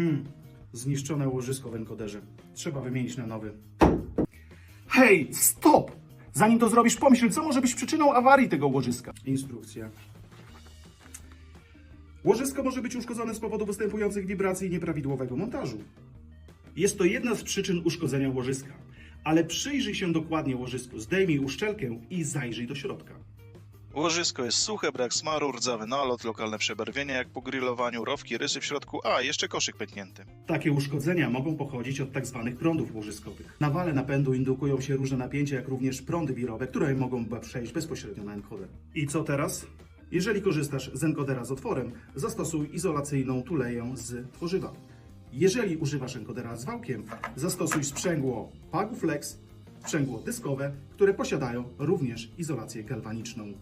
Hmm, zniszczone łożysko w enkoderze. Trzeba wymienić na nowy. Hej, stop! Zanim to zrobisz, pomyśl, co może być przyczyną awarii tego łożyska. Instrukcja. Łożysko może być uszkodzone z powodu występujących wibracji i nieprawidłowego montażu. Jest to jedna z przyczyn uszkodzenia łożyska. Ale przyjrzyj się dokładnie łożysku, zdejmij uszczelkę i zajrzyj do środka. Łożysko jest suche, brak smaru, rdzawy nalot, lokalne przebarwienia jak po grillowaniu, rowki, rysy w środku, a jeszcze koszyk pęknięty. Takie uszkodzenia mogą pochodzić od tzw. prądów łożyskowych. Na wale napędu indukują się różne napięcia, jak również prądy wirowe, które mogą przejść bezpośrednio na encoder. I co teraz? Jeżeli korzystasz z encodera z otworem, zastosuj izolacyjną tuleję z tworzywa. Jeżeli używasz encodera z wałkiem, zastosuj sprzęgło Pagu Flex, sprzęgło dyskowe, które posiadają również izolację galwaniczną.